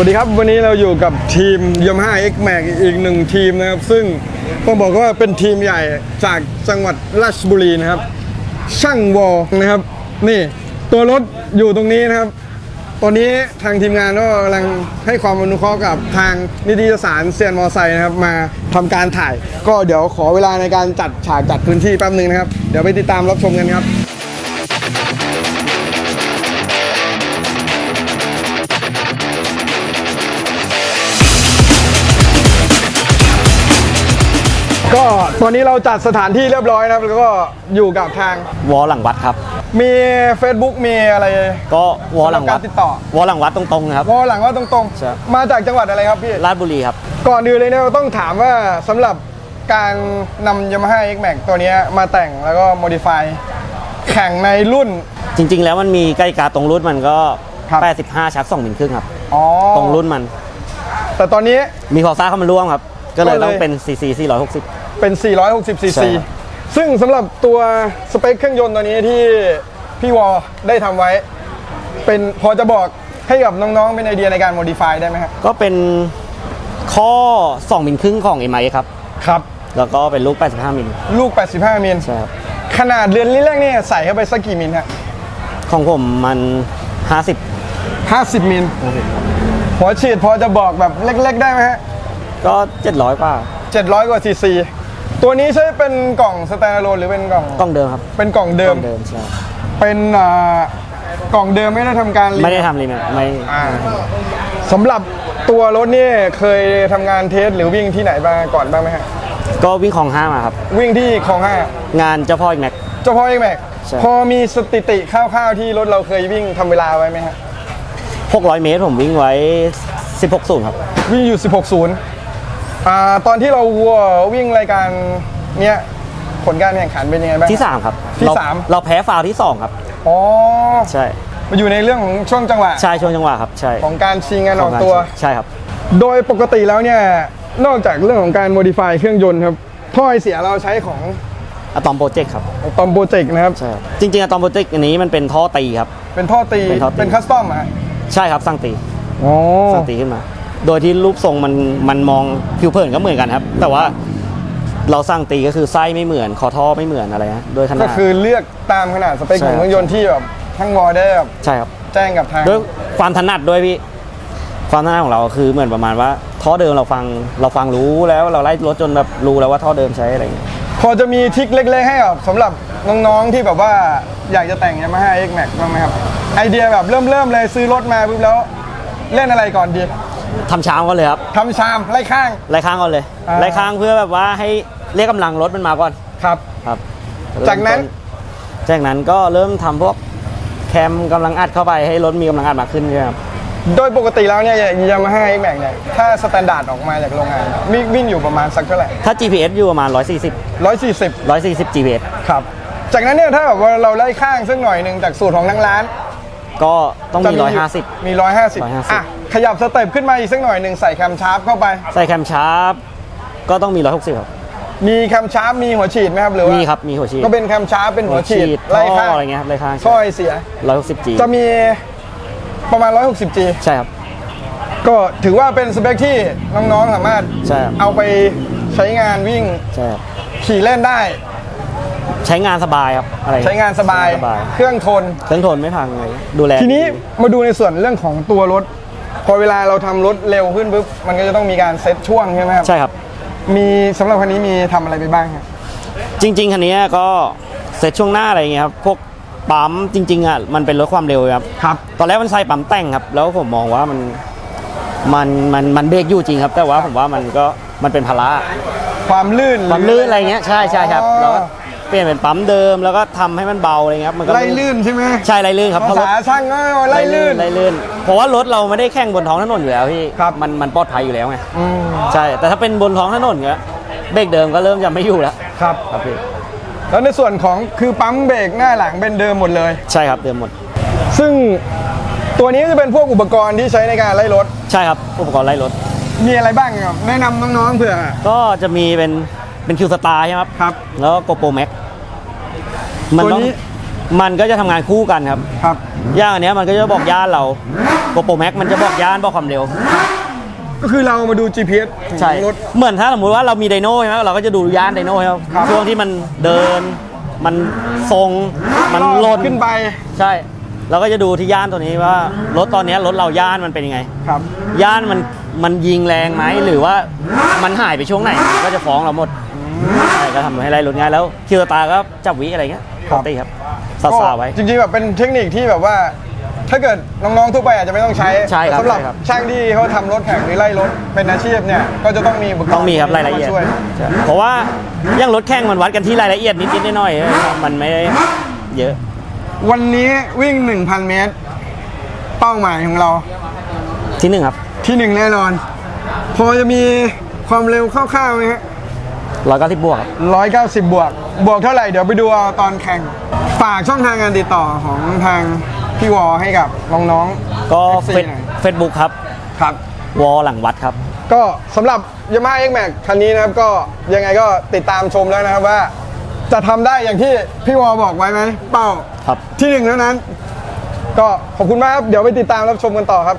วัสดีครับวันนี้เราอยู่กับทีมย a ม a X Max อีกหนึ่งทีมนะครับ ซึ่งต้องบอกว่าเป็นทีมใหญ่จากจังหวัดราชบุรีนะครับ ช่างวอนะครับ นี่ตัวรถอยู่ตรงนี้นะครับ ตอนนี้ทางทีมงานก็กำลังให้ความอนุเคราะห์กับทางนิตยสารเซียนมอไซค์นะครับ มาทำการถ่าย ก็เดี๋ยวขอเวลาในการจัดฉากจัดพื้นที่แป๊บนึงนะครับ เดี๋ยวไปติดตามรับชมกันครับ ตอนนี้เราจัดสถานที่เรียบร้อยนะครับ แล้วก็อยู่กับทางวอหลังวัดครับ มี Facebook มีอะไรก็วอหลังวัดสำหรับการติดต่อวอหลังวัดตรงๆครับวอหลังว่าตรงใช่ๆมาจากจังหวัดอะไรครับพี่ราชบุรีครับ ก่อนอื่นเลยเนี่ยเราต้องถามว่าสำหรับการนำ Yamaha X Max ตัวเนี้ยมาแต่งแล้วก็ modify แข่งในรุ่น จริง ๆ แล้วมันมีใกล้กาตรงรุ่นมันก็ครับ85 ชัก2มิลครึ่งครับอ๋อตรงรุ่นมัน แต่ตอนนี้มีคอซ่าเข้ามาร่วมครับ ก็เลยก็เลยต้องเป็น CC 460 เป็น 460 cc ใช่ครับซึ่งสำหรับตัวสเปคเครื่องยนต์ตัวนี้ที่พี่วอได้ทำไว้ เป็นพอจะบอกให้กับน้องๆ เป็นไอเดียในการ modify ได้ไหมครับก็เป็นข้อ 2 มิลครึ่งของ MI ครับ ครับ แล้วก็เป็นลูก 85 มิล ลูก 85 มิล ใช่ครับ ขนาดเรือนลิ้นแรกเนี่ยใส่เข้าไปสักกี่มิลฮะของผมมัน 50 50 มิลหัวฉีดพอจะบอกแบบเล็ก ๆ ได้ไหมฮะก็ 700กว่า700 กว่าซีซี ตัวนี้ใช้เป็นกล่องสแตนด์ a โ o นหรือเป็นกล่องกล้องเดิมครับเป็นกล่องเดิกมล้องเดิมใช่เป็นอ่ากล่องเดิมไม่ได้ทำการรีไม่ได้ทำรีเมคไม่อ่าสำหรับตัวรถนี่เคยทำงานเทสหรือวิ่งที่ไหนมาก่อนบ้างไหมฮะก็วิ่งของห้ามาครับ วิ่งที่คลองห้างานเจ้าพ่ออีกแม็ก เจ้าพ่อเอกแม็กใช่ พอมีสถิติคร่าวๆที่รถเราเคยวิ่งทำเวลาไว้ไหมฮะ600 เมตรผมวิ่งไว้ 16ศูนย์ครับวิ่งอยู่ 16ศูนย์ อ่าตอนที่เราวัววิ่งรายการเนี้ยผลการแข่งขันเป็นยังไงบ้าง ที่ 3 ครับที่เรสาม เราแพ้ฟาวล์ที่ 2 ครับ อ๋อใช่มาอยู่ในเรื่องของช่วงจังหวะใช่ช่วงจังหวะครับ ใช่ของการชิงงานออกตัว ใช่ครับ โดยปกติแล้วเนี่ย นอกจากเรื่องของการ modify เครื่องยนต์ครับท่อไอเสียเราใช้ของอะตอมโปรเจกต์ครับ ตอมโปรเจกต์นะครับ ใช่ครับ จริงๆอะตอมโปรเจกต์อันนี้มันเป็นท่อตีครับ เป็นท่อตีเป็นท่อตี เป็นคัสตอมอะใช่ครับสร้างตีอ๋อ สร้างตีขึ้นมา โดยที่รูปทรงมันมันมองผิวเผินก็เหมือนกันครับ แต่ว่าเราสร้างตีก็คือไส้ไม่เหมือนคอท่อไม่เหมือนอะไรฮะโดยขนาก็ดคือเลือกตามขนาดสเปคใช่ ของเครื่องยนต์ที่แบบทั้งวอลได้แบบใช่ครับ แจ้งกับทาง ด้วยความถนัดด้วยพี่ ความถนัดของเราคือเหมือนประมาณว่าท่อเดิมเราฟังเราฟังรู้แล้วเราไล่รถจนแบบรู้แล้วว่าท่อเดิมใช้อะไรอย่างเงี้ยพอจะมีทริคเล็กๆให้กับสำหรับน้องๆที่แบบว่าอยากจะแต่ง Yamaha X Max บ้างไหมครับ ไอเดียแบบเริ่มเริ่มๆเลยซื้อรถมาปุ๊บแล้ว เล่นอะไรก่อนดี ทำช้างก่อนเลยครับทำชามไล่ข้าง ไล่ข้างก่อนเลยอ่า ไล่ข้างเพื่อแบบว่าให้เรียกกำลังรถมันมาก่อนครับ ครับจากนั้นจากนั้นก็เริ่มทำพวกแคมกำลังอัดเข้าไปให้รถมีกำลังอัดมากขึ้นใช่ไหมครับโดยปกติแล้วเนี่ย Yamaha X Max เนี่ยถ้าสแตนดาร์ดออกมาจากโรงงานวิ่งวิ่งอยู่ประมาณสักเท่าไหร่ถ้า GPS อยู่ประมาณ 140 140 140 GPS ครับ จากนั้นเนี่ยถ้าแบบว่าเราไล่ข้างสักหน่อยหนึ่งจากสูตรของทั้งร้านก็ต้องมีจะ150 มี 150 150 อะ ขยับสเต็ปขึ้นมาอีกสักหน่อยหนึ่งใส่แคมชาร์ปเข้าไป ใส่แคมชาร์ปก็ต้องมี 160 ครับ มีแคมชาร์ปมีหัวฉีดไหมครับหรือว่ามีครับมีหัวฉีดก็เป็นแคมชาร์ปเป็นหัวฉีดไล่ไล่ข้าข้างอะไรเงี้ยครับไล่ข้างท่อไอเสีย 160 G จะมีประมาณ 160G ใช่ครับ ก็ถือว่าเป็นสเปคที่น้องๆสามารถใช่ครับ เอาไปใช้งานวิ่งใช่ครับขี่เล่นได้ ใช้งานสบายครับอะไรใช้งานสบายสบายเครื่องทน เครื่องทนไม่พังเลยดูแลทีนี้มาดูในส่วนเรื่องของตัวรถ พอเวลาเราทำรถเร็วขึ้นปุ๊บมันก็จะต้องมีการเซ็ตช่วงใช่ไหมครับใช่ครับ มีสำหรับคันนี้มีทำอะไรไปบ้างครับ จริง ๆ คันนี้ก็เสร็จช่วงหน้าอะไรอย่างเงี้ยครับ พวกปั๊มจริง ๆ อะ มันเป็นรถความเร็วครับ ครับ ตอนแรกมันใส่ปั๊มแต่งครับ แล้วผมมองว่ามัน มัน มัน มันเบรกอยู่จริงครับ แต่ว่าผมว่ามันก็ มันเป็นภาระความลื่นความลื่นอะไรเงี้ย ใช่ใช่ครับ อ๋อ แล้วก็ เปลี่ยนเป็นปั๊มเดิมแล้วก็ทำให้มันเบาอะไรเงี้ยครับมันก็ไล่ลื่นใช่ไหมใช่ไล่ลื่นครับภาเพราะรถษาช่างก็ไล่ลื่น ไล่ลื่น เพราะว่ารถเราไม่ได้แข่งบนท้องถนนอยู่แล้วพี่ครับ มันมันปลอดภัยอยู่แล้วไงอืมใช่แต่ถ้าเป็นบนท้องถนนเงี้ยเบรกเดิมก็เริ่มจะไม่อยู่แล้วครับ ครับพี่แล้วในส่วนของคือปั๊มเบรกหน้าหลังเป็นเดิมหมดเลย ใช่ครับเดิมหมด ซึ่งตัวนี้จะเป็นพวกอุปกรณ์ที่ใช้ในการไล่รถ ใช่ครับอุปกรณ์ไล่รถ มีอะไรบ้างครับแนะนำน้องๆเผื่อ ก็จะมีเป็น เป็นคิวสตาร์ใช่ไหมครับ ครับ แล้วก็โกโปรแม็กมันตัวต้องนี้ มันก็จะทำงานคู่กันครับ ครับ ย่างอันเนี้ยมันก็จะบอกย่านเราโกโปรแม็กมันจะบอกย่านบอกความเร็ว ก็คือเรามาดู GPS ของใช่ รถ เหมือนถ้าสมมติว่าเรามีไดโน่ใช่ไหมเราก็จะดูย่านไดโน่ครับ ครับ ช่วงที่มันเดิน มันทรง มันหล่น ขึ้นไป ใช่ เราก็จะดูที่ย่านตัวนี้ว่ารถตอนเนี้ยรถเราย่านมันเป็นยังไง ครับ ย่านมันมันยิงแรงไหมหรือว่ามันหายไปช่วงไหนก็จะฟ้องเราหมดใช่ ก็ทำให้ไล่รถง่ายแล้วคิวตาก็จับวิอะไรเงี้ยปกติครับซาซาไว้ จริงๆแบบเป็นเทคนิคที่แบบว่า ถ้าเกิดน้องๆทั่วไปอาจจะไม่ต้องใช้ใช่ครับแต่สำหรับใช่ครับ ช่างที่เขาทำรถแข่งหรือไล่รถเป็นอาชีพเนี่ยก็จะต้องมีบุคลากต้องมีครับรายละเอียดมาช่วยใช่เพราะว่าอย่างรถแข่งมันวัดกันที่รายละเอียดนิดๆหน่อยๆมันไม่ได้เยอะ วันนี้วิ่ง 1,000 เมตร เป้าหมายของเราที่หนึ่งครับ ที่หนึ่งแน่นอน พอจะมีความเร็วคร่าวๆไหมฮะ ร้อยเก้าสิบบวกครับร้อยเก้าสิบบวก บวกเท่าไหร่ เดี๋ยวไปดูเอาตอนแข่ง ฝากช่องทางการติดต่อของทางพี่วอให้กับน้องๆ ก็ FC เฟซหน่อยเฟซบุ๊กครับ ครับ วอหลังวัดครับ ก็สำหรับ Yamaha X Max คันนี้นะครับ ก็ยังไงก็ติดตามชมแล้วนะครับว่า จะทำได้อย่างที่พี่วอบอกไว้ไหม เป้าครับ ที่หนึ่งเท่านั้น ก็ขอบคุณมากครับ เดี๋ยวไปติดตามรับชมกันต่อครับ